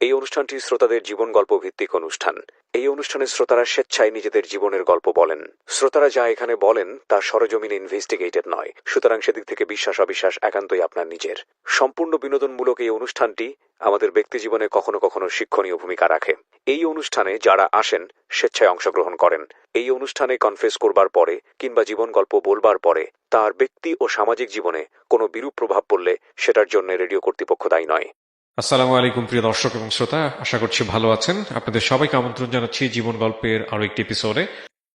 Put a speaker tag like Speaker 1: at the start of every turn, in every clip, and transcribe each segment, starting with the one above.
Speaker 1: এই অনুষ্ঠানটি শ্রোতাদের জীবন গল্প ভিত্তিক অনুষ্ঠান। এই অনুষ্ঠানে শ্রোতারা স্বেচ্ছায় নিজেদের জীবনের গল্প বলেন। শ্রোতারা যা এখানে বলেন, তা সরজমিনে ইনভেস্টিগেটেড নয়। সুতরাং সেদিক থেকে বিশ্বাস অবিশ্বাস একান্তই আপনার নিজের। সম্পূর্ণ বিনোদনমূলক এই অনুষ্ঠানটি আমাদের ব্যক্তিজীবনে কখনো কখনো শিক্ষণীয় ভূমিকা রাখে। এই অনুষ্ঠানে যারা আসেন, স্বেচ্ছায় অংশগ্রহণ করেন। এই অনুষ্ঠানে কনফেস করবার পরে কিংবা জীবন গল্প বলবার পরে তার ব্যক্তি ও সামাজিক জীবনে কোনো বিরূপ প্রভাব পড়লে সেটার জন্য রেডিও কর্তৃপক্ষ দায়ী নয়।
Speaker 2: আসসালামু আলাইকুম প্রিয় দর্শক এবং শ্রোতা। আশা করছি ভালো আছেন। আপনাদের সবাইকে আমন্ত্রণ জানাচ্ছি জীবন গল্পের আরও একটি এপিসোডে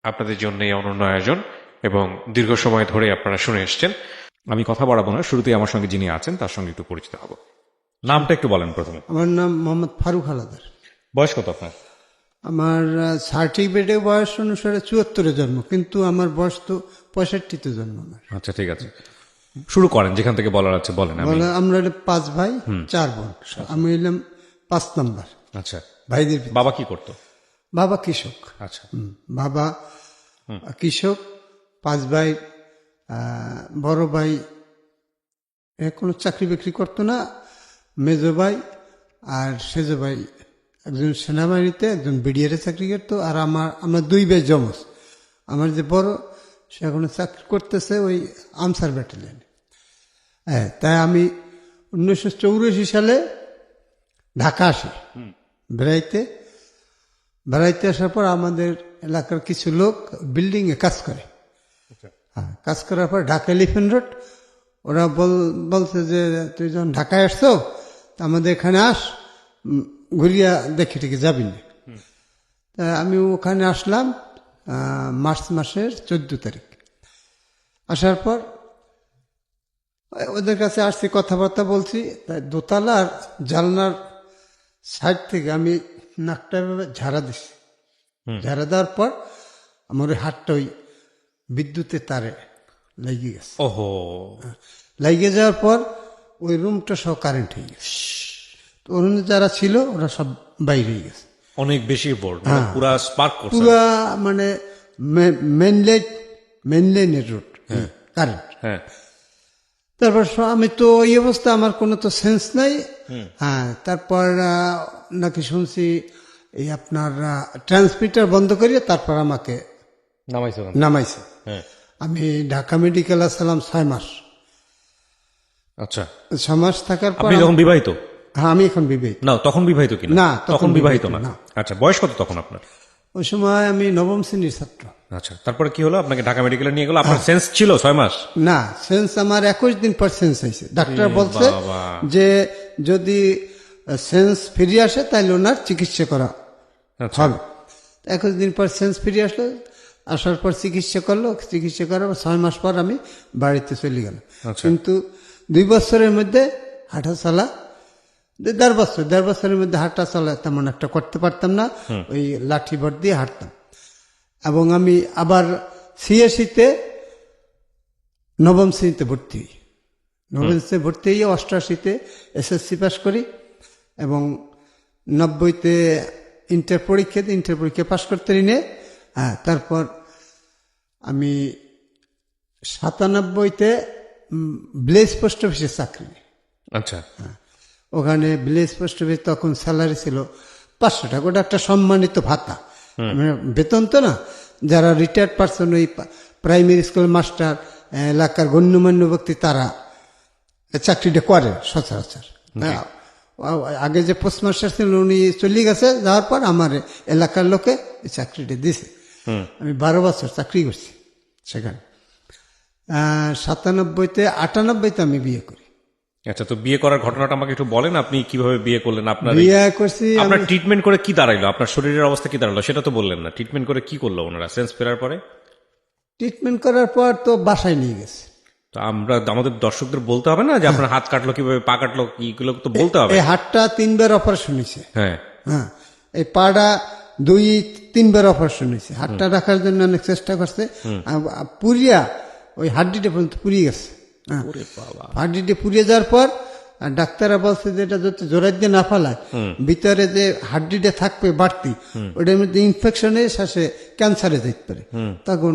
Speaker 2: আপনাদের জন্য এই অনন্য আয়োজন এবং দীর্ঘ সময় ধরে আপনারা শুনে এসছেন।
Speaker 3: আমি কথা বাড়াবো না। শুরুতেই আমার সঙ্গে যিনি আছেন তার সঙ্গে একটু পরিচিত হব। নামটা একটু বলেন প্রথমে।
Speaker 4: আমার নাম মোহাম্মদ ফারুক হালাদার।
Speaker 3: বয়স কত আপনার?
Speaker 4: আমার সার্টিফিকেটে বয়স অনুসারে চুয়াত্তরে জন্ম কিন্তু আমার বয়স তো পঁয়ষট্টিতে জন্ম
Speaker 3: আচ্ছা ঠিক আছে। শুরু করেন যেখান থেকে বলার আছে বলেন আমি।
Speaker 4: আমরা পাঁচ ভাই চার বোন। আমি এলাম পাঁচ নাম্বার।
Speaker 3: আচ্ছা।
Speaker 4: ভাইদের
Speaker 3: বাবা কি করতো?
Speaker 4: বাবা কৃষক।
Speaker 3: আচ্ছা।
Speaker 4: বাবা কৃষক পাঁচ ভাই বড় ভাই কোনো চাকরি বাকরি করতো না মেজ ভাই আর সেজ ভাই। একজন সেনাবাহিনীতে একজন বিডিআরে চাকরি করতো আর আমার আমরা দুই ভাই জমজ। আমার যে বড় সে এখনও চাকরি করতেছে ওই আমসার ব্যাটালিয়নে হ্যাঁ তাই আমি উনিশশো চৌরাশি সালে ঢাকা আসি। বেড়াইতে বেড়াইতে আসার পর আমাদের এলাকার কিছু লোক বিল্ডিং এ কাজ করে। হ্যাঁ কাজ করার পর ঢাকা এলিফেন্ট রোড ওরা বল বলছে যে তুই যখন ঢাকায় আসছো তা আমাদের এখানে আস ঘুরিয়া দেখে টেকে যাবি না। তা আমি ওখানে আসলাম মার্চ মাসের চোদ্দ তারিখ। আসার পর ওদের কাছে আসছি কথাবার্তা বলছি। তাই দোতলার জালনার সাইড থেকে আমি নাকটা ঝাড়া দিছি। ঝাড়া দেওয়ার পর আমার ওই হাতটা ওই বিদ্যুতের তারে লেগে গেছে।
Speaker 3: ওহো।
Speaker 4: লেগে যাওয়ার পর ওই রুমটা সব কারেন্ট হয়ে গেছে। তো ওর যারা ছিল ওরা সব বাইরে হয়ে গেছে।
Speaker 3: অনেক বেশি বোর্ড পুরা স্পার্ক করছে।
Speaker 4: পুরা মানে মেন লাইট মেন লাইনের রোড কারেন্ট
Speaker 3: হ্যাঁ।
Speaker 4: তারপর আমি তো এই অবস্থা আমার কোনো তো সেন্স নাই। হ্যাঁ তারপর নাকি শুনছি এই আপনার ট্রান্সমিটার বন্ধ করিয়ে তারপর আমাকে
Speaker 3: নামাইছো?
Speaker 4: নামাইছে।
Speaker 3: হ্যাঁ।
Speaker 4: আমি ঢাকা মেডিকেল আসলাম ছয় মাস।
Speaker 3: আচ্ছা।
Speaker 4: ছয় মাস থাকার পর
Speaker 3: বিবাহিত?
Speaker 4: হ্যাঁ আমি এখন বিবাহিত।
Speaker 3: না তখন বিবাহিত কিনা?
Speaker 4: না, তখন
Speaker 3: বিবাহিত না। আচ্ছা বয়স কত তখন আপনার?
Speaker 4: ওই সময় আমি নবম শ্রেণির ছাত্র।
Speaker 3: আচ্ছা তারপরে কি হলো? আপনাকে ঢাকা মেডিকেলে নিয়ে গেলো? আপনার সেন্স ছিল ছয় মাস?
Speaker 4: না সেন্স আমার একুশ দিন পর সেন্স হয়েছে। ডাক্তার বলছে যে যদি সেন্স ফিরে আসে তাহলে ওনার চিকিৎসা করা
Speaker 3: আচ্ছা।
Speaker 4: হবে। একুশ দিন পর সেন্স ফিরে আসলো আসার পর চিকিৎসা করল। চিকিৎসা করার পর ছয় মাস পর আমি বাড়িতে চলে গেলাম।
Speaker 3: আচ্ছা।
Speaker 4: কিন্তু দুই বছরের মধ্যে হাঁটা চলা দে- দেড় বছর দেড় বছরের মধ্যে হাঁটা চলা তেমন একটা করতে পারতাম না। ওই লাঠি ভর দিয়ে হাঁটতাম। এবং আমি আবার সিএসিতে নবম শ্রেণীতে ভর্তি হই। নবম শ্রেণীতে ভর্তি হয়ে অষ্টআশিতে এসএসসি পাস করি এবং নব্বইতে ইন্টার পরীক্ষা দিই ইন্টার পরীক্ষা পাশ করতে নিয়ে হ্যাঁ তারপর আমি সাতানব্বইতে ব্লেজ পোস্ট অফিসে চাকরি। আচ্ছা।
Speaker 3: আচ্ছা
Speaker 4: ওখানে ভিলেজ পোস্ট অফিস তখন স্যালারি ছিল। পাঁচশো টাকা ওটা একটা সম্মানিত ভাতা। মানে বেতন তো না? যারা রিটায়ার্ড পার্সন ওই প্রাইমারি স্কুল মাস্টার এলাকার গণ্যমান্য ব্যক্তি তারা চাকরিটা করে সচরাচর। হ্যাঁ, আগে যে পোস্ট মাস্টার ছিল উনি চলে গেছে যাওয়ার পর আমার এলাকার লোকে এই চাকরিটা দিছে। আমি বারো বছর চাকরি করছি সেখানে। সাতানব্বইতে আটানব্বইতে আমি বিয়ে করি।
Speaker 3: আচ্ছা তো বিয়ে করার ঘটনাটা আমাকে একটু বলেন আপনি কীভাবে বিয়ে করলেন আপনার
Speaker 4: বিয়ে করছি
Speaker 3: আপনার ট্রিটমেন্ট করে কি দাঁড়াইলো? আপনার শরীরের অবস্থা কি দাঁড়াল? সেটা তো বললেন না। ট্রিটমেন্ট করে কি করল ওনারা? সেন্স ফেরার পরে?
Speaker 4: ট্রিটমেন্ট করার পর তো বাসায় নিয়ে গেছে।
Speaker 3: তো আমরা আমাদের দর্শকদের বলতে হবে না যে আপনার হাত কাটলো কীভাবে পা কাটলো এগুলো তো বলতে হবে।
Speaker 4: এই হাতটা তিনবার অপারেশন হয়েছে।
Speaker 3: হ্যাঁ।
Speaker 4: হ্যাঁ এই পাটা দুই তিনবার অপারেশন হয়েছে। হাতটা রাখার জন্য অনেক চেষ্টা করছে। পুরিয়া ওই হাড্ডিটা পর্যন্ত পুরিয়ে গেছে। হাড্ডিটা পুড়িয়ে যাওয়ার পর আর ডাক্তাররা বলছে যে এটা যদি জোরাই দিয়ে না ফেলায় ভিতরে যে হাড্ডিটা থাকবে বাড়তি ওটার মধ্যে ইনফেকশন হয়ে শ্বাসে ক্যান্সারে যেতে পারে। তখন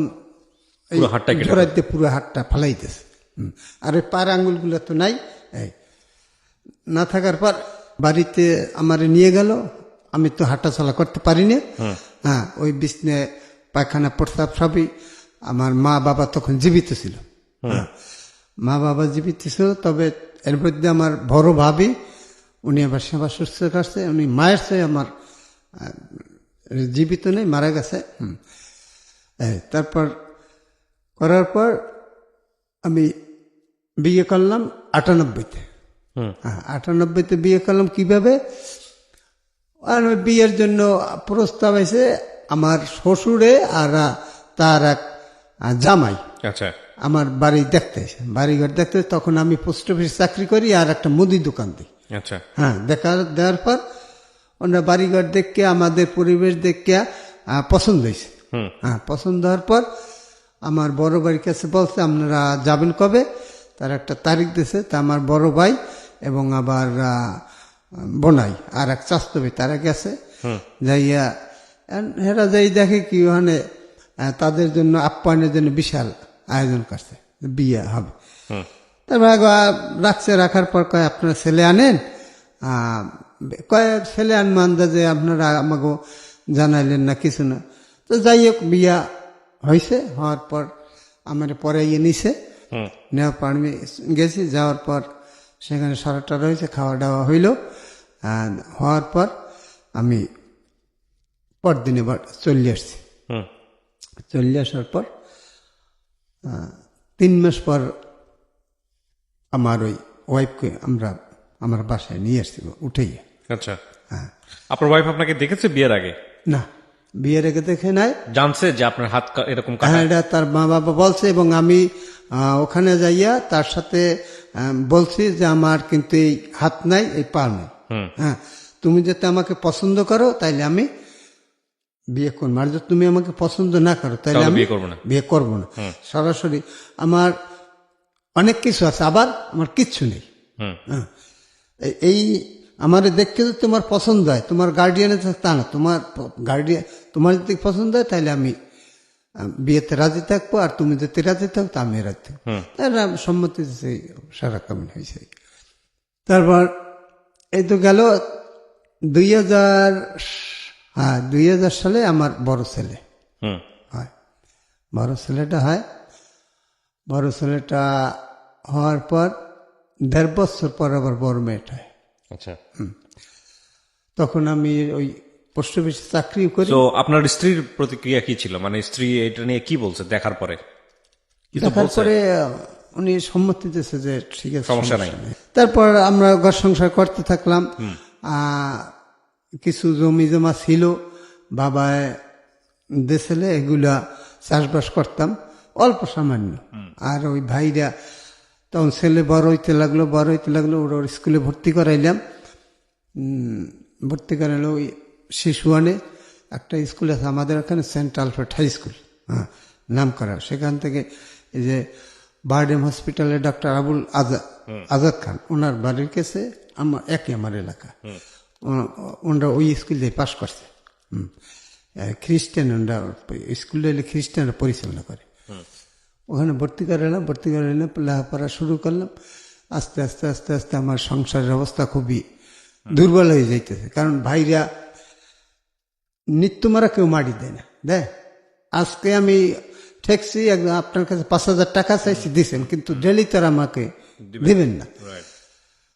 Speaker 4: জোরাই দিয়ে পুরো হাতটা ফালাইতেছে। আর ওই পায়ের আঙ্গুলগুলো তো নাই। না থাকার পর বাড়িতে আমার নিয়ে গেল। আমি তো হাঁটাচলা করতে পারি না হ্যাঁ ওই বিছনে পায়খানা প্রস্তাব সবই আমার মা বাবা তখন জীবিত ছিল। হ্যাঁ। মা বাবা জীবিত ছিল তবে এর মধ্যে আমার বড় ভাবি উনি আবার সেবা সুস্থ করছে উনি মায়ের চেয়ে আমার জীবিত নেই মারা গেছে। তারপর করার পর আমি বিয়ে করলাম আটানব্বইতে। হ্যাঁ আটানব্বইতে বিয়ে করলাম কীভাবে? আর বিয়ের জন্য প্রস্তাব এসে আমার শ্বশুরে আর তার এক জামাই।
Speaker 3: আচ্ছা।
Speaker 4: আমার বাড়ি দেখতে এসে বাড়িঘর দেখতে তখন আমি পোস্ট অফিস চাকরি করি আর একটা মুদি দোকান দিই।
Speaker 3: আচ্ছা।
Speaker 4: হ্যাঁ দেখা দেওয়ার পর ওনার বাড়িঘর দেখে আমাদের পরিবেশ দেখে পছন্দ হয়েছে। হ্যাঁ পছন্দ হওয়ার পর আমার বড় বাড়ির কাছে বলছে আপনারা যাবেন কবে? তার একটা তারিখ দিয়েছে তা আমার বড় ভাই এবং আবার বোনাই আর এক চাস্তবি তারা গেছে। যাইয়া হেরা যাই দেখে কি ওখানে তাদের জন্য আপ্যায়নের জন্য বিশাল আয়োজন করছে বিয়ে হবে। তারপর একবার রাখছে রাখার পর কয় আপনারা ছেলে আনেন? কয় ছেলে আনব আন্দাজে আপনারা আমাকে জানাইলেন না কিছু না। তো যাই হোক বিয়া হয়েছে হওয়ার পর আমার পরে ইয়ে নিছে। নেওয়ার পর আমি গেছি যাওয়ার পর সেখানে সরাটা রয়েছে খাওয়া দাওয়া হইল। আর হওয়ার পর আমি পরদিনে এবার চলে আসছি। চলে আসার পর তিন মাস পর আমার ওই ওয়াইফকে আমরা আমার বাসায় নিয়ে আসছি উঠেই
Speaker 3: আচ্ছা।
Speaker 4: হ্যাঁ।
Speaker 3: আপনার ওয়াইফ আপনাকে দেখেছে বিয়ের আগে?
Speaker 4: না বিয়ের আগে দেখে নাই।
Speaker 3: জানছে যে আপনার হাত এরকম
Speaker 4: হ্যাঁ এটা তার মা বাবা বলছে এবং আমি ওখানে যাইয়া তার সাথে বলছি যে আমার কিন্তু এই হাত নাই এই পা নেই। হ্যাঁ তুমি যাতে আমাকে পছন্দ করো তাইলে আমি বিয়ে করব আর যদি তুমি আমাকে পছন্দ না করো
Speaker 3: তাহলে
Speaker 4: আমি
Speaker 3: বিয়ে করব না।
Speaker 4: বিয়ে করব না। সরাসরি আমার অনেক কিছু আছে আবার আমার কিচ্ছু নেই। হ্যাঁ। এই- আমার দেখতে যদি তোমার পছন্দ হয় তোমার গার্ডিয়ানের তা না তোমার গার্ডিয়ান তোমার যদি পছন্দ হয় তাহলে আমি বিয়েতে রাজি থাকব আর তুমি যদি রাজি থাকো তা আমি রাজি থাকব। তাহলে সম্মতি সেই সারা কেমন হয়েছে তারপর এই তো গেল দুই হাজার হ্যাঁ দুই হাজার সালে আমার বড় ছেলে।
Speaker 3: হুম।
Speaker 4: হয়। বড় ছেলেটা হয়। বড় ছেলেটা হওয়ার পর দেড় বছর পর আবার বড় মেয়েটা হয়।
Speaker 3: আচ্ছা।
Speaker 4: তখন আমি ওই পোস্ট অফিসে চাকরি করি।
Speaker 3: তো আপনার স্ত্রীর প্রতিক্রিয়া কি ছিল? মানে স্ত্রী এটা নিয়ে কি বলছে? দেখার পরে?
Speaker 4: দেখার পরে উনি সম্মতি দিয়েছে যে ঠিক আছে
Speaker 3: সমস্যা নাই।
Speaker 4: তারপর আমরা ঘর সংসার করতে থাকলাম। আহ, কিছু জমি জমা ছিল বাবায় দেশেলে এগুলা চাষবাস করতাম অল্প সামান্য। আর ওই ভাইরা তখন ছেলে বড় হইতে লাগল বড় হইতে লাগল ওর ওর স্কুলে ভর্তি করাইলাম। ভর্তি করাইলো ওই শিশু আনে একটা স্কুল আছে আমাদের এখানে সেন্ট আলফ্রেড হাই স্কুল। হ্যাঁ নাম করা। সেখান থেকে এই যে বার্ডেম হসপিটালে ডক্টর আবুল আজাদ আজাদ খান ওনার বাড়ির কাছে আমার একই আমার এলাকা। ওনারা ওই স্কুল দিয়ে পাশ করছে। খ্রিস্টান ওনারা স্কুলে এলে খ্রিস্টানরা পরিচালনা করে। ওখানে ভর্তি করালাম ভর্তি করালাম লেখাপড়া শুরু করলাম। আস্তে আস্তে আস্তে আস্তে আমার সংসারের অবস্থা খুবই দুর্বল হয়ে যাইতেছে। কারণ ভাইরা নিত্য মারা কেউ মারি দেয় না দেয়? আজকে আমি ঠেকছি একদম আপনার কাছে পাঁচ হাজার টাকা চাইছি দিছেন কিন্তু ডেলি তারা আমাকে দিবেন। না।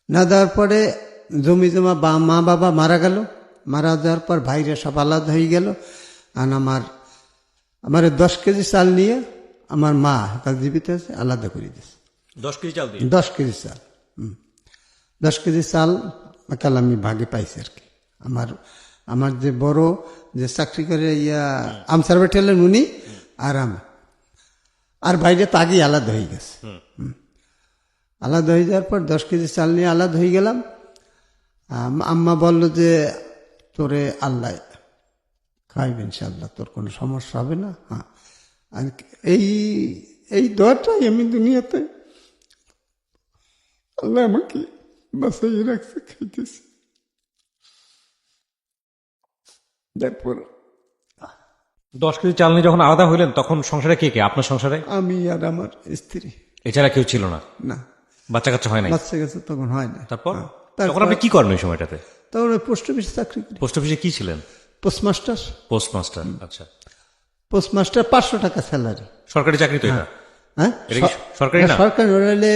Speaker 4: না দেওয়ার পরে জমি জমা বা মা বাবা মারা গেল। মারা যাওয়ার পর ভাইরা সব আলাদা হয়ে গেল। আর আমার আমার দশ কেজি চাল নিয়ে আমার মা কাল জীবিত আছে আলাদা করে দিয়েছে
Speaker 3: দশ কেজি চাল
Speaker 4: দশ কেজি চাল হুম। দশ কেজি চাল কাল আমি ভাগে পাইছি আর কি। আমার আমার যে বড় যে চাকরি করে ইয়া আমসার বেটেলেন উনি আর আমি। আর বাইরে তো আগেই আলাদা হয়ে গেছে। আলাদা হয়ে যাওয়ার পর দশ কেজি চাল নিয়ে আলাদা হয়ে গেলাম। আম্মা বলল যে তোরে আল্লাহ খাইবে ইনশাল্লাহ তোর কোনো সমস্যা হবে না? হ্যাঁ। আর এই এই দরটাই আমি দুনিয়াতে আল্লাহ আমাকে বাসাই রাখছে খাইতেছি। তারপর
Speaker 3: দশ কেজি চাল নিয়ে যখন আলাদা হইলেন তখন সংসারে কে কে? আপনার সংসারে?
Speaker 4: আমি আর আমার স্ত্রী।
Speaker 3: এছাড়া কেউ ছিল না?
Speaker 4: না।
Speaker 3: বাচ্চা কাচ্চা হয় না
Speaker 4: বাচ্চা কাছে তখন হয় না
Speaker 3: তারপর?
Speaker 4: হ্যাঁ।
Speaker 3: তখন আপনি কি করেন ওই সময়টাতে?
Speaker 4: তখন পোস্ট অফিসে চাকরি করি।
Speaker 3: পোস্ট অফিসে কি ছিলেন?
Speaker 4: পোস্টমাস্টার।
Speaker 3: পোস্টমাস্টার আচ্ছা।
Speaker 4: পোস্টমাস্টার পাঁচশো টাকা স্যালারি।
Speaker 3: সরকারি চাকরি তো এটা?
Speaker 4: হ্যাঁ।
Speaker 3: সরকারি না?
Speaker 4: সরকারি ওটা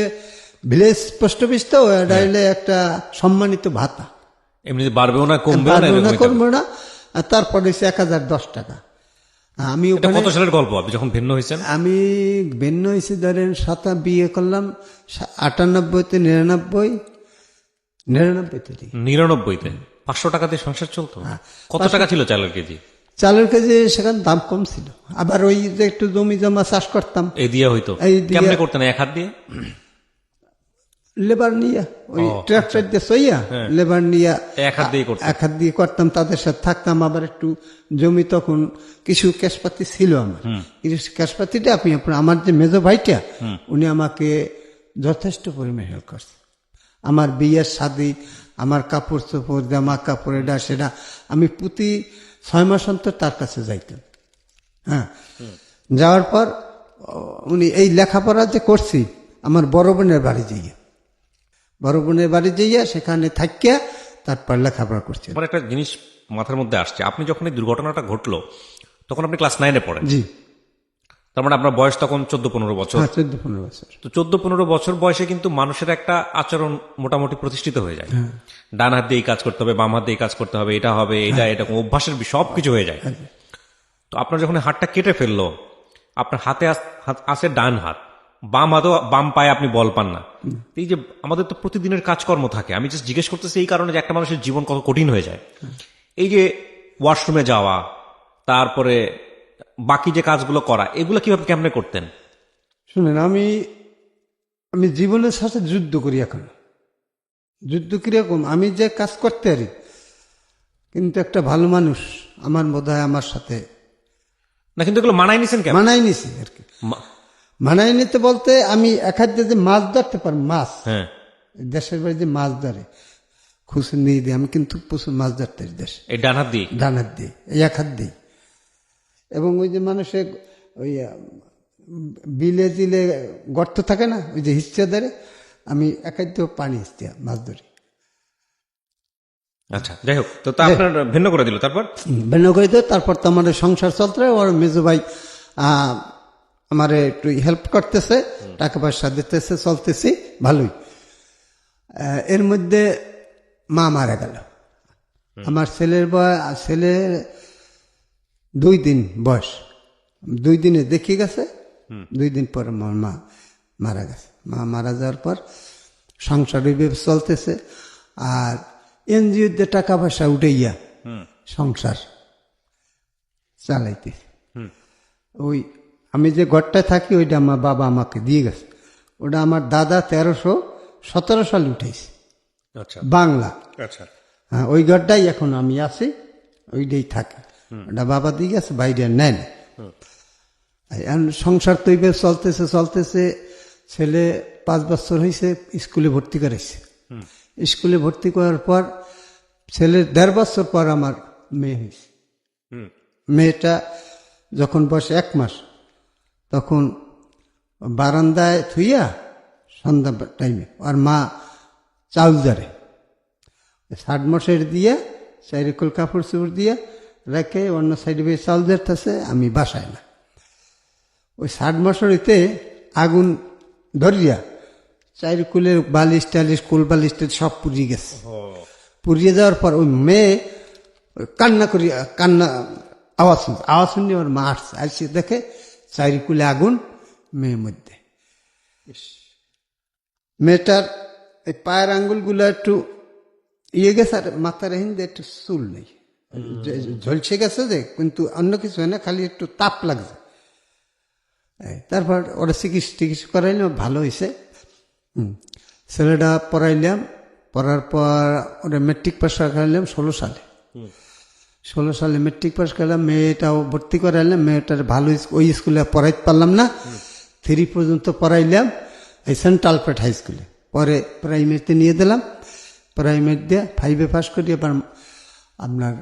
Speaker 4: ভিলেজ পোস্ট অফিস তো এটা একটা সম্মানিত ভাতা।
Speaker 3: এমনিতে বাড়বেও না কমবেও না
Speaker 4: কমবে না আর তারপরে হচ্ছে এক হাজার দশ টাকা। আমি
Speaker 3: কত সালের গল্প? আপনি যখন ভিন্ন হয়েছেন?
Speaker 4: আমি ভিন্ন হয়েছি ধরেন সাতা বিয়ে করলাম আটানব্বইতে নিরানব্বই নিরানব্বইতে।
Speaker 3: নিরানব্বইতে পাঁচশো টাকাতে সংসার চলতো? কত টাকা ছিল চালের কেজি?
Speaker 4: চালের কেজি সেখানে দাম কম ছিল। আবার ওই যে একটু জমি জমা চাষ করতাম।
Speaker 3: দিয়া হইতো? কেমনে করতেন এক হাত দিয়ে?
Speaker 4: লেবার নিয়ে। ওই ট্রাক্টর দিয়ে সইয়া লেবার নিয়ে
Speaker 3: এক হাত দিয়ে
Speaker 4: এক হাত দিয়ে করতাম তাদের সাথে থাকতাম। আবার একটু জমি তখন কিছু ক্যাশপাতি ছিল আমার। কিছু ক্যাশপাতিটা আপনি আপনার আমার যে মেজো ভাইটা উনি আমাকে যথেষ্ট পরিমাণে হেল্প করছে। আমার বিয়ের শাদি আমার কাপড় চোপড় জামা কাপড় এটা সেটা আমি প্রতি ছয় মাস অন্তর তার কাছে যাইতাম। হ্যাঁ। যাওয়ার পর উনি এই লেখাপড়া যে করছি আমার বড় বোনের বাড়ি যাইয়া। বড় বোনের বাড়ি যাইয়া সেখানে থাকিয়া তারপর লেখাপড়া করছে।
Speaker 3: আমার একটা জিনিস মাথার মধ্যে আসছে। আপনি যখন এই দুর্ঘটনাটা ঘটলো তখন আপনি ক্লাস নাইনে পড়েন।
Speaker 4: জি।
Speaker 3: তার মানে আপনার বয়স তখন চোদ্দ পনেরো বছর।
Speaker 4: হ্যাঁ চোদ্দ পনেরো বছর।
Speaker 3: তো চোদ্দ পনেরো বছর বয়সে কিন্তু মানুষের একটা আচরণ মোটামুটি প্রতিষ্ঠিত হয়ে যায়। ডান হাত দিয়ে এই কাজ করতে হবে বাম হাত দিয়ে কাজ করতে হবে এটা হবে এটা এটা অভ্যাসের সব কিছু হয়ে যায়। তো আপনার যখন হাতটা কেটে ফেলল আপনার হাতে আস- ডান হাত বাম হাতও বাম পায়ে আপনি বল পান না। এই যে আমাদের তো প্রতিদিনের কাজকর্ম থাকে আমি জাস্ট জিজ্ঞেস করতেছি এই কারণে যে একটা মানুষের জীবন কত কঠিন হয়ে যায়। এই যে ওয়াশরুমে যাওয়া তারপরে বাকি যে কাজগুলো করা এগুলো কীভাবে কেমনে করতেন?
Speaker 4: শুনেন আমি আমি জীবনের সাথে যুদ্ধ করি এখন। যুদ্ধ কীরকম আমি যে কাজ করতে পারি কিন্তু একটা ভালো মানুষ আমার বোধ হয় আমার সাথে
Speaker 3: না কিন্তু এগুলো মানায় নিছেন কেন?
Speaker 4: মানাই নিছি আর কি।
Speaker 3: মা-
Speaker 4: মানাই নিতে বলতে আমি এক হাত দিয়ে যে মাছ ধরতে পারি মাছ।
Speaker 3: হ্যাঁ।
Speaker 4: দেশের বাড়ি যে মাছ ধরে খুশি নিয়ে দিই আমি কিন্তু প্রচুর মাছ ধরতে পারি দেশে।
Speaker 3: এই ডান হাত দিয়ে?
Speaker 4: ডান হাত দিই এই এক হাত দিই এবং ওই যে মানুষের ওই বিলে জিলে গর্ত থাকে না ওই যে হিস্চা ধরে আমি এক হাত দিয়েও পানি হিস্চা মাছ ধরি।
Speaker 3: আচ্ছা যাই হোক তো তা আপনার ভিন্ন করে দিল তারপর?
Speaker 4: ভিন্ন করে তারপর তো সংসার চলতে ওর মেজো ভাই আহ, আমারে একটু হেল্প করতেছে টাকা পয়সা দিতেছে চলতেছি ভালোই। এর মধ্যে মা মারা গেল। আমার ছেলের বয় ছেলে দুই দিন বয়স। দুই দিনে দেখে গেছে দুই দিন পর আমার মা মারা গেছে। মা মারা যাওয়ার পর সংসার ওইভাবে চলতেছে আর এনজিওতে টাকা পয়সা উঠে গিয়া সংসার চালাইতে ওই আমি যে ঘরটায় থাকি ওইটা আমার বাবা আমাকে দিয়ে গেছে। ওটা আমার দাদা তেরোশো সতেরো সালে উঠেছে
Speaker 3: আচ্ছা।
Speaker 4: বাংলা।
Speaker 3: আচ্ছা।
Speaker 4: হ্যাঁ ওই ঘরটাই এখন আমি আছি ওইটাই থাকে। ওটা বাবা দিয়ে গেছে বাইরে নেন সংসার তো এইভাবে চলতেছে চলতেছে। ছেলে পাঁচ বছর হয়েছে স্কুলে ভর্তি করেছে স্কুলে ভর্তি করার পর ছেলের দেড় বছর পর আমার মেয়ে হয়েছে মেয়েটা যখন বসে এক মাস তখন বারান্দায় থুইয়া সন্ধ্যা টাইমে আর মা চাউল ধরে। ষাট মশের দিয়ে চারিকল কাপড় চোপড় দিয়ে রেখে অন্য সাইডে বেয়ে চাল ধরতেছে আমি বাসায় না। ওই ষাট মশারিতে আগুন ধরিয়া চারিকুলের বালিশ টালিশ কুল বালিশ সব পুড়িয়ে গেছে। পুড়িয়ে যাওয়ার পর ওই মেয়ে কান্না করি কান্না আওয়াজ শুনছে আওয়াজ শুনে ওর মা আসছে। আসছে দেখে চারিকুলে আগুন মেয়ের মধ্যে। মেয়েটার এই পায়ের আঙ্গুলগুলো একটু ইয়ে গেছে আর মাথার হিন্দে একটু চুল নেই। ঝলসে গেছে যে কিন্তু অন্য কিছু হয় না খালি একটু তাপ লাগছে। তারপর ওরা চিকিৎসা টিকিৎসা করাইলাম ভালো হয়েছে হুম। ছেলেটা পড়াইলাম পড়ার পর ওরা মেট্রিক পাস করাইলাম ষোলো সালে। ষোলো সালে মেট্রিক পাস করলাম মেয়েটাও ভর্তি করাইলাম মেয়েটার ভালো ওই স্কুলে পড়াইতে পারলাম না। থ্রি পর্যন্ত পড়াইলাম এই সেন্ট্রাল পেট হাই স্কুলে। পরে প্রাইমারিতে নিয়ে দিলাম প্রাইমারি দিয়ে ফাইভে পাস করি এবার আপনার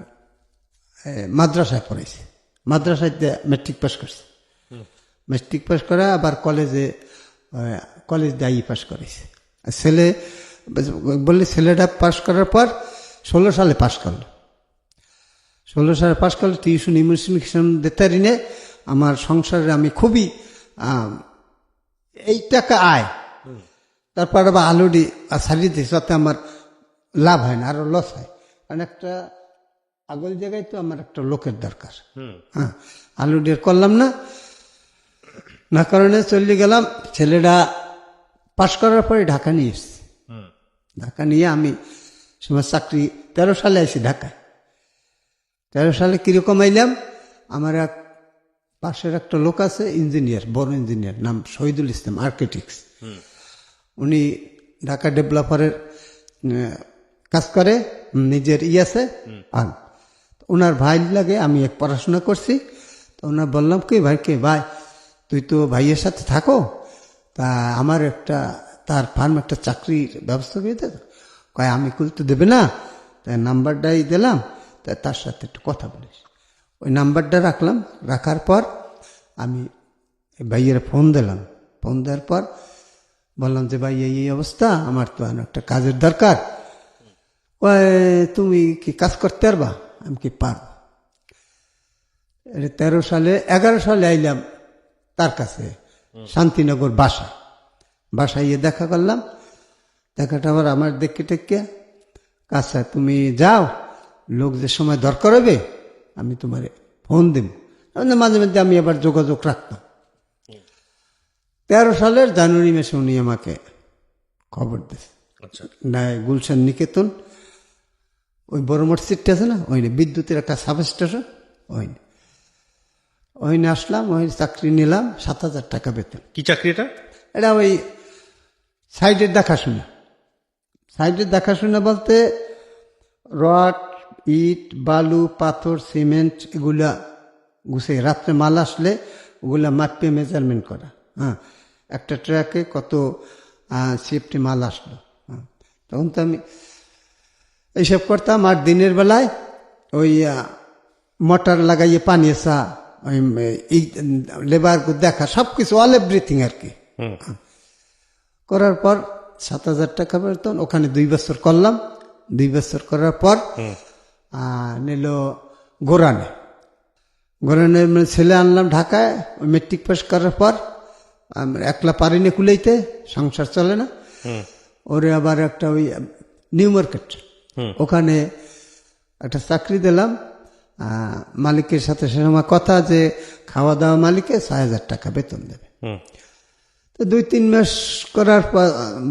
Speaker 4: মাদ্রাসায় পড়াইছে। মাদ্রাসায় দিয়ে মেট্রিক পাস করছে। মেট্রিক পাস করা আবার কলেজে কলেজ দিয়ে পাস করেছে আর ছেলে বললে ছেলেটা পাশ করার পর ষোলো সালে পাশ করল। ষোলো সালে পাশ করলে টিউশন ইমিউনিশন দিতে ঋণে আমার সংসারে আমি খুবই এই টাকা আয়। তারপর আবার আলুডি ছাড়িয়ে দিই তাতে আমার লাভ হয় না আরও লস হয়। কারণ একটা আগল জায়গায় তো আমার একটা লোকের দরকার। হ্যাঁ আলুডির করলাম না। না কারণে চলে গেলাম ছেলেটা পাশ করার পরে ঢাকা নিয়ে এসছি। ঢাকা নিয়ে আমি সময় চাকরি তেরো সালে আইসি ঢাকায়। তেরো সালে কীরকম আইলাম আমার এক পাশের একটা লোক আছে ইঞ্জিনিয়ার বড় ইঞ্জিনিয়ার নাম শহীদুল ইসলাম আর্কিটেক্টস। উনি ঢাকা ডেভেলপারের কাজ করে নিজের ই আছে পান। ওনার ভাই লাগে, আমি এক পড়াশোনা করছি। তো ওনার বললাম, কি ভাই, কে ভাই, তুই তো ভাইয়ের সাথে থাকো। তা আমার একটা, তার ফার্ম একটা চাকরির ব্যবস্থা করে দে। কয়, আমি খুলতে দেবে না। তাই নাম্বারটাই দিলাম, তা তার সাথে একটু কথা বলিস। ওই নাম্বারটা রাখলাম, রাখার পর আমি ভাইয়ের ফোন দিলাম। ফোন দেওয়ার পর বললাম যে, ভাই, এই অবস্থা, আমার তো একটা কাজের দরকার। তুমি কি কাজ করতে পারবা? আমি কি পারব? তেরো সালে এগারো সালে আইলাম তার কাছে শান্তিনগর বাসা। বাসায় গিয়ে দেখা করলাম। দেখাটা আবার আমার দেখে টেকে আচ্ছা তুমি যাও লোক যে সময় দরকার হবে আমি তোমার ফোন দেব। মাঝে মাঝে আমি আবার যোগাযোগ রাখতাম। তেরো সালের জানুয়ারি মাসে উনি আমাকে খবর দিয়েছে। না গুলশান নিকেতন। ওই বড় মসজিদটা আছে না? ওই বিদ্যুতের একটা সাব স্টেশন ওই ওইনে আসলাম ওই চাকরি নিলাম সাত হাজার টাকা বেতন।
Speaker 3: কি চাকরি এটা?
Speaker 4: এটা ওই সাইডের দেখাশোনা। সাইডের দেখাশোনা বলতে রড ইট বালু পাথর সিমেন্ট এগুলা গুছে রাত্রে মাল আসলে ওগুলা মাপে মেজারমেন্ট করা। হ্যাঁ একটা ট্র্যাকে কত সেফটি মাল আসলো। হ্যাঁ তখন তো আমি এইসব করতাম আর দিনের বেলায় ওই মোটর লাগাইয়ে পানি আসা ওই লেবার দেখা সব কিছু অল এভরিথিং আর কি। করার পর সাত হাজার টাকা বেতন ওখানে দুই বছর করলাম। দুই বছর করার পর নিল গোরানে। গোরানের মানে ছেলে আনলাম ঢাকায় ওই মেট্রিক পাস করার পর একলা পারিনি কুলাইতে সংসার চলে না। ওরে আবার একটা ওই নিউ মার্কেট। ওখানে একটা চাকরি দিলাম মালিকের সাথে সে সময় কথা যে খাওয়া দাওয়া মালিকে ছয় হাজার টাকা বেতন দেবে। তো দুই তিন মাস করার পর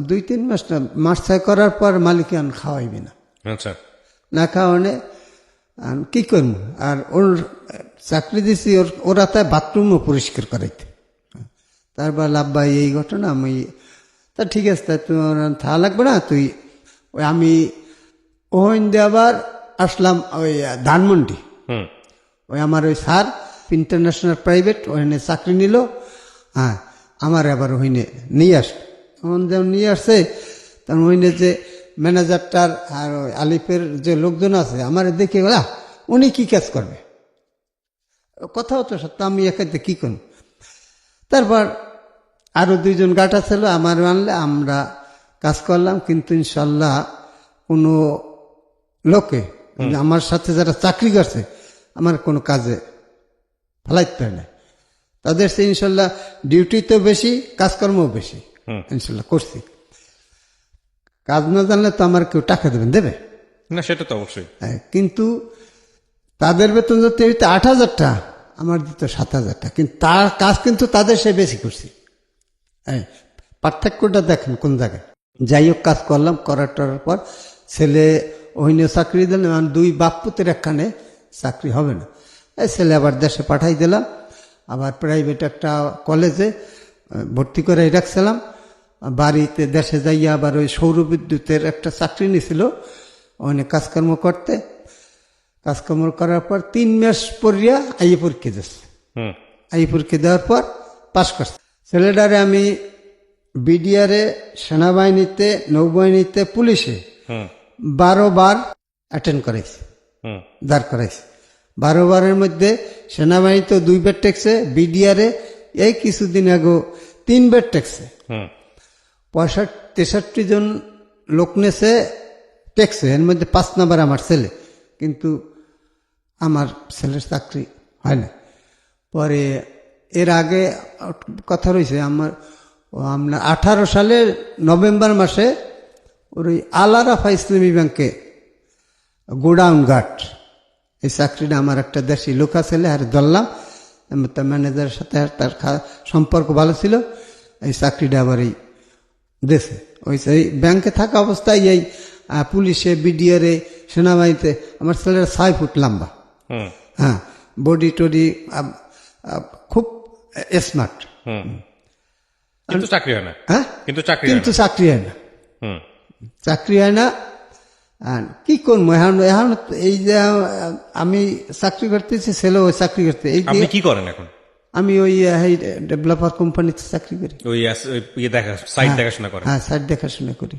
Speaker 4: দুই তিন মাস না মাস ছয় করার পর মালিক আন খাওয়াইবে না।
Speaker 3: আচ্ছা।
Speaker 4: না খাওয়ানে কি করব? আর ওর চাকরি দিছি ওর ওরা তাই বাথরুমও পরিষ্কার করাইতে। তারপর লাভবাই এই ঘটনা আমি তা ঠিক আছে তা তোমার থা লাগবে না তুই ওই আমি দিয়ে আবার আসলাম ওই ধানমন্ডি। ওই আমার ওই স্যার ইন্টারন্যাশনাল প্রাইভেট ওখানে চাকরি নিল। হ্যাঁ আমার আবার ওইনে নিয়ে আস। তখন যেমন নিয়ে আসছে তখন ওইনে যে ম্যানেজারটার আর ওই আলিফের যে লোকজন আছে আমার দেখে গেলা উনি কি কাজ করবে? কথাও তো সত্য আমি এখানে কি করব? তারপর আরও দুইজন গাটা ছিল আমার আনলে আমরা কাজ করলাম কিন্তু ইনশাল্লাহ কোনো লোকে। আমার সাথে যারা চাকরি করছে আমার কোনো কাজে ফেলাইতে পারে না। তাদের সে ইনশাল্লাহ ডিউটি তো বেশি কাজকর্মও বেশি। ইনশাল্লাহ করছি। কাজ না জানলে তো আমার কেউ টাকা দেবেন দেবে?
Speaker 3: না সেটা তো অবশ্যই।
Speaker 4: হ্যাঁ, কিন্তু তাদের বেতন যদি হইতে আট হাজারটা আমার দিত সাত হাজারটা কিন্তু তার কাজ কিন্তু তাদের সে বেশি করছি। হ্যাঁ পার্থক্যটা দেখেন কোন জায়গায়। যাই হোক কাজ করলাম করার টরার পর ছেলে ওইনে চাকরি দিলেন আমার দুই বাপ্পুতের একখানে চাকরি হবে না। এই ছেলে আবার দেশে পাঠাই দিলাম। আবার প্রাইভেট একটা কলেজে ভর্তি করে রাখছিলাম। বাড়িতে দেশে যাইয়া আবার ওই সৌরবিদ্যুতের একটা চাকরি নিছিল। ওখানে কাজকর্ম করতে। কাজকর্ম করার পর তিন মাস পরিয়া আইয়ে পরীক্ষা দিচ্ছে
Speaker 3: হুম।
Speaker 4: আইয়ে পরীক্ষা দেওয়ার পর পাশ করছে। ছেলেটারে আমি বিডিআরে সেনাবাহিনীতে নৌবাহিনীতে পুলিশে বারো বার অ্যাটেন্ড করাইছি দাঁড় করাইছি বারো বারের মধ্যে সেনাবাহিনীতে দুই বেড টেকছে বিডিআরে এই কিছুদিন আগে তিন বেড টেকছে। পঁয়ষট্টি তেষট্টি জন লোক নেছে টেকছে। এর মধ্যে পাঁচ নাম্বার আমার ছেলে। কিন্তু আমার ছেলের চাকরি হয় না। পরে এর আগে কথা রয়েছে আমার আপনার আঠারো সালের নভেম্বর মাসে ওর ওই আলারাফা ইসলামী ব্যাংকে গোডাউন গার্ড এই চাকরিটা আমার একটা দেশি লোকা ছেলে আর ধরলাম তার ম্যানেজারের সাথে আর তার সম্পর্ক ভালো ছিল। এই চাকরিটা আবার এই দেশে। ওই সেই ব্যাংকে থাকা অবস্থায় এই পুলিশে বিডিআরে সেনাবাহিনীতে আমার ছেলেরা ছয় ফুট লম্বা। হ্যাঁ বডি টডি খুব স্মার্ট।
Speaker 2: হুম। কিন্তু চাকরি হয় না।
Speaker 4: হ্যাঁ?
Speaker 2: কিন্তু চাকরি
Speaker 4: কিন্তু চাকরি হয় না।
Speaker 2: হুম।
Speaker 4: চাকরি হয় না। আর কি করব? এখন এখন এই যে আমি চাকরি করতেছি ছেলেও চাকরি করতে। এই
Speaker 2: কি করেন এখন?
Speaker 4: আমি ওই ডেভেলপার কোম্পানিতে চাকরি করি।
Speaker 2: ওই ওই ইয়ে দেখা সাইট দেখাশোনা করেন?
Speaker 4: হ্যাঁ সাইট দেখাশোনা করি।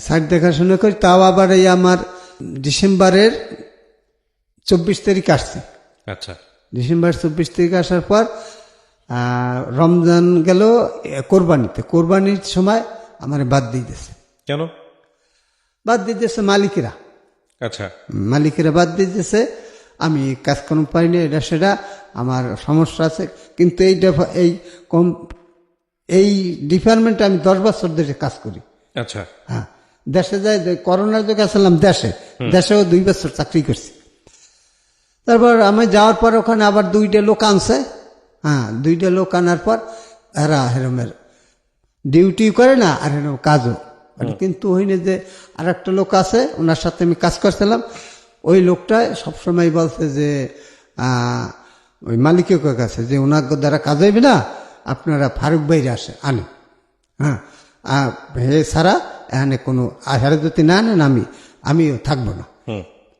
Speaker 4: সাইট দেখাশোনা করি। তাও আবার এই আমার ডিসেম্বরের চব্বিশ তারিখ আসছে।
Speaker 2: আচ্ছা।
Speaker 4: ডিসেম্বর চব্বিশ তারিখ আসার পর আহ, রমজান গেল কোরবানিতে। কোরবানির সময় আমার বাদ দিয়ে দিয়েছে
Speaker 2: কেন?
Speaker 4: বাদ দিয়ে দিয়েছে মালিকেরা।
Speaker 2: আচ্ছা।
Speaker 4: মালিকেরা বাদ দিয়ে দিয়েছে আমি কাজকর্ম পাইনি এটা সেটা আমার সমস্যা আছে। কিন্তু এই এই কম এই ডিপার্টমেন্টে আমি দশ বছর ধরে কাজ করি।
Speaker 2: আচ্ছা।
Speaker 4: হ্যাঁ দেশে যাই করোনার যুগে আসলাম দেশে। দেশেও দুই বছর চাকরি করছি। তারপর আমি যাওয়ার পর ওখানে আবার দুইটা লোক আনছে। হ্যাঁ দুইটা লোক আনার পর এরা হেরমের ডিউটি করে না আর এরকম কাজও। কিন্তু হইনি যে আর একটা লোক আছে ওনার সাথে আমি কাজ করছিলাম। ওই লোকটা সবসময় বলছে যে ওই মালিকের কাছে যে ওনার দ্বারা কাজ হইবে না আপনারা ফারুক বাইরে আসে আনে হ্যাঁ হে ছাড়া এখানে কোনো আহারে যদি না আনেন আমি আমিও থাকব না।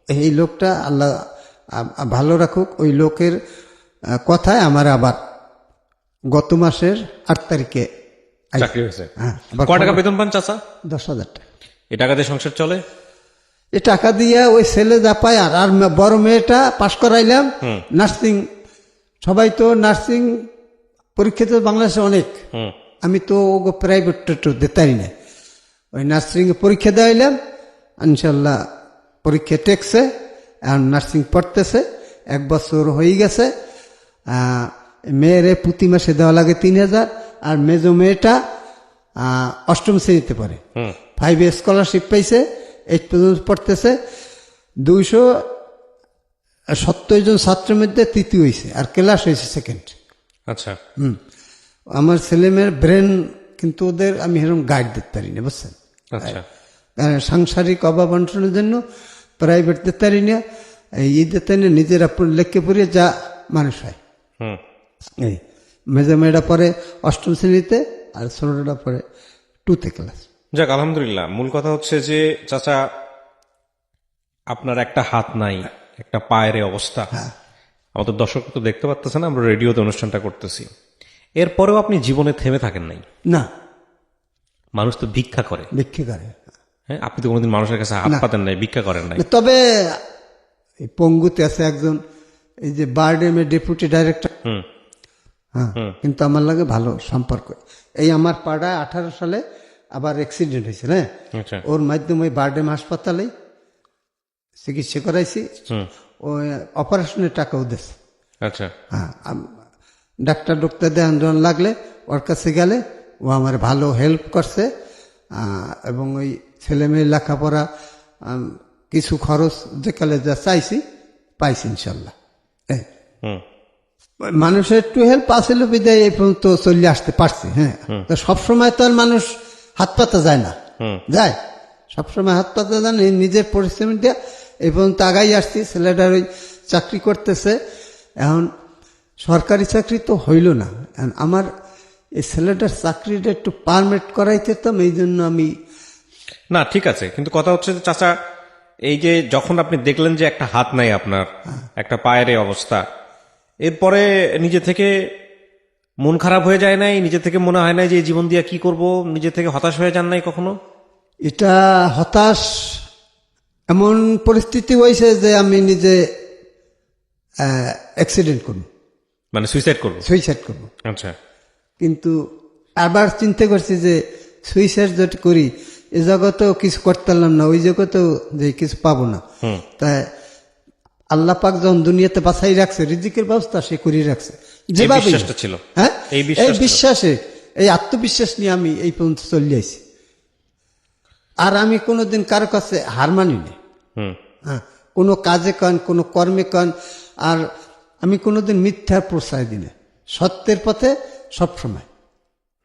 Speaker 4: এই লোকটা আল্লাহ ভালো রাখুক। ওই লোকের কথায় আমার আবার গত মাসের আট তারিখে
Speaker 2: চাকরি হয়েছে।
Speaker 4: হ্যাঁ আবার
Speaker 2: ক টাকা বেতন পান চাচা?
Speaker 4: দশ হাজার টাকা।
Speaker 2: এই টাকা দিয়ে সংসার চলে?
Speaker 4: এ টাকা দিয়ে ওই ছেলে যা পায় আর আর বড় মেয়েটা পাশ করাইলাম। নার্সিং। সবাই তো নার্সিং পরীক্ষা তো বাংলাদেশে অনেক। আমি তো ওগো প্রাইভেট দিতারি না। ওই নার্সিং এ পরীক্ষা দেওয়াইলাম। ইনশাল্লাহ পরীক্ষা টেকছে এখন নার্সিং পড়তেছে। এক বছর হয়ে গেছে। মেয়েরে প্রতি মাসে দেওয়া লাগে তিন হাজার। আর মেজো মেয়েটা অষ্টম শ্রেণীতে পড়ে। ফাইভে স্কলারশিপ পাইছে এইট পর্যন্ত পড়তেছে। দুইশো সত্তর জন ছাত্রের মধ্যে তৃতীয় হয়েছে আর ক্লাস হয়েছে সেকেন্ড
Speaker 2: আচ্ছা।
Speaker 4: হুম। আমার ছেলেমেয়ের ব্রেন কিন্তু ওদের আমি এরকম গাইড দিতে পারি না বুঝছেন?
Speaker 2: আচ্ছা।
Speaker 4: কারণ সাংসারিক অভাব অনটনের জন্য প্রাইভেট দিতে পারি না এই দিতে নিজেরা লেখকে পড়িয়ে যা মানুষ হয়।
Speaker 2: হুম।
Speaker 4: এই। মেজো মেয়েটা পরে অষ্টম শ্রেণীতে আর ছোটটা পরে টুতে ক্লাস
Speaker 2: যাক আলহামদুলিল্লাহ। মূল কথা হচ্ছে যে চাচা আপনার একটা হাত নাই একটা পায়ের অবস্থা। আমাদের দর্শক তো দেখতে পাচ্ছেন না আমরা রেডিওতে অনুষ্ঠানটা করতেছি। এরপরেও আপনি জীবনে থেমে থাকেন নাই?
Speaker 4: না।
Speaker 2: মানুষ তো ভিক্ষা করে।
Speaker 4: বিক্রি করে।
Speaker 2: হ্যাঁ আপনি তো কোনোদিন মানুষের কাছে হাত পাতেন নাই ভিক্ষা করেন নাই।
Speaker 4: তবে এই পঙ্গুতে আছে একজন এই যে বারডেমের ডেপুটি ডাইরেক্টর।
Speaker 2: হুম।
Speaker 4: হ্যাঁ কিন্তু আমার লাগে ভালো সম্পর্ক। এই আমার পাড়ায় আঠারো সালে আবার অ্যাক্সিডেন্ট হয়েছে হ্যাঁ?
Speaker 2: আচ্ছা।
Speaker 4: ওর মাধ্যমে ওই বারডেম হাসপাতালে চিকিৎসা করাইছি। ওই অপারেশনের টাকাও দিচ্ছে
Speaker 2: আচ্ছা।
Speaker 4: হ্যাঁ ডাক্তার ডক্টরদের আন্দোলন লাগলে ওর কাছে গেলে ও আমার ভালো হেল্প করছে এবং ওই ছেলে মেয়ের লেখাপড়া কিছু খরচ যেকালে যা চাইছি পাইছি ইনশাল্লাহ।
Speaker 2: হুম।
Speaker 4: মানুষের একটু হেল্প আসিল বিদায় এই পর্যন্ত চলে আসতে পারছি হ্যাঁ। তো সবসময় তো আর মানুষ হাত পাতা যায় না। যায়? সবসময় হাত পাতা যায় না নিজের পরিশ্রম দিয়ে এই পর্যন্ত আগাই আসছি ছেলেটার ওই চাকরি করতেছে। এখন সরকারি চাকরি তো হইল না। আমার এই ছেলেটার চাকরিটা একটু পারমিট করাইতে যেতাম এই জন্য আমি
Speaker 2: না ঠিক আছে কিন্তু কথা হচ্ছে যে চাচা এই যে যখন আপনি দেখলেন যে একটা হাত নাই আপনার একটা পায়ের অবস্থা এরপরে নিজে থেকে মন খারাপ হয়ে যায় নাই নিজে থেকে মনে হয় নাই যে এই জীবন দিয়ে কি করব নিজে থেকে হতাশ হয়ে যান নাই কখনো?
Speaker 4: এটা হতাশ এমন পরিস্থিতি হয়েছে যে আমি নিজে অ্যাক্সিডেন্ট করব।
Speaker 2: মানে সুইসাইড করব?
Speaker 4: সুইসাইড করব।
Speaker 2: আচ্ছা।
Speaker 4: কিন্তু আবার চিন্তা করছি যে সুইসাইড যদি করি এ জগতেও কিছু করতে পারলাম না ওই জগতেও যে কিছু পাবো না। তাই আল্লাহ পাক যখন দুনিয়াতে বাছাই রাখছে রিজিকের ব্যবস্থা সে করে রাখছে।
Speaker 3: বিশ্বাসটা ছিল।
Speaker 4: হ্যাঁ?
Speaker 3: এই বিশ্বাসে
Speaker 4: এই আত্মবিশ্বাস নিয়ে আমি এই পর্যন্ত চলে আইছি। আর আমি কোনোদিন কারও কাছে হার মানি না
Speaker 3: হুম।
Speaker 4: হ্যাঁ? কোনো কাজে কন কোনো কর্মে কন আর আমি কোনোদিন মিথ্যার প্রশ্রয় দিই না সত্যের পথে সবসময়।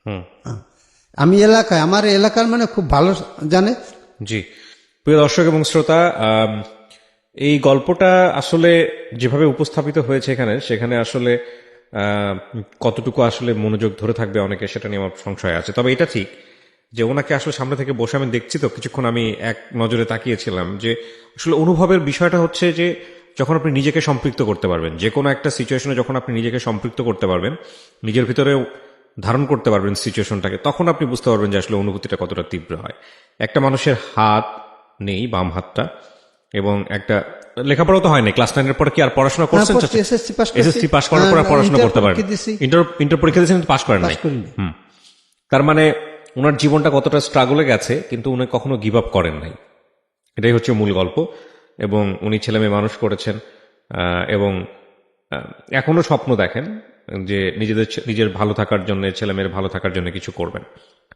Speaker 3: হুম।
Speaker 4: হ্যাঁ। আমি এলাকায় আমার এলাকার মানে খুব ভালো জানে।
Speaker 3: জি। প্রিয় দর্শক এবং শ্রোতা এই গল্পটা আসলে যেভাবে উপস্থাপিত হয়েছে এখানে, সেখানে আসলে কতটুকু আসলে মনোযোগ ধরে থাকবে অনেকে সেটা নিয়ে আমার সংশয় আছে। তবে এটা ঠিক যে ওনাকে আসলে সামনে থেকে বসে আমি দেখছি তো, কিছুক্ষণ আমি এক নজরে তাকিয়েছিলাম যে আসলে অনুভবের বিষয়টা হচ্ছে যে যখন আপনি নিজেকে সম্পৃক্ত করতে পারবেন, যে কোনো একটা সিচুয়েশনে যখন আপনি নিজেকে সম্পৃক্ত করতে পারবেন, নিজের ভিতরে ধারণ করতে পারবেন সিচুয়েশনটাকে তখন আপনি বুঝতে পারবেন যে আসলে অনুভূতিটা কতটা তীব্র হয়। একটা মানুষের হাত নেই, বাম হাতটা এবং একটা লেখাপড়া তো হয়নি ক্লাস নাইনের পরে কি আর পড়াশোনা করছেন। এসএসসি পাস করার পর পড়াশোনা করতে পারেন ইন্টার ইন্টার পরীক্ষা দিয়েছেন পাস করেন নাই। তার মানে ওনার জীবনটা কতটা স্ট্রাগলে গেছে কিন্তু উনি কখনো গিভ আপ করেন নাই। এটাই হচ্ছে মূল গল্প। এবং উনি ছেলে মেয়ে মানুষ করেছেন আহ, এবং এখনও স্বপ্ন দেখেন যে নিজেদের নিজের ভালো থাকার জন্য ছেলে মেয়ের ভালো থাকার জন্য কিছু করবেন।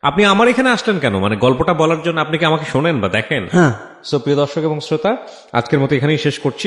Speaker 3: আপনি আমার এখানে আসলেন কেন? মানে গল্পটা বলার জন্য আপনি কি আমাকে শোনেন বা দেখেন?
Speaker 4: হ্যাঁ।
Speaker 3: সো প্রিয় দর্শক এবং শ্রোতা আজকের মতো এখানেই শেষ করছি।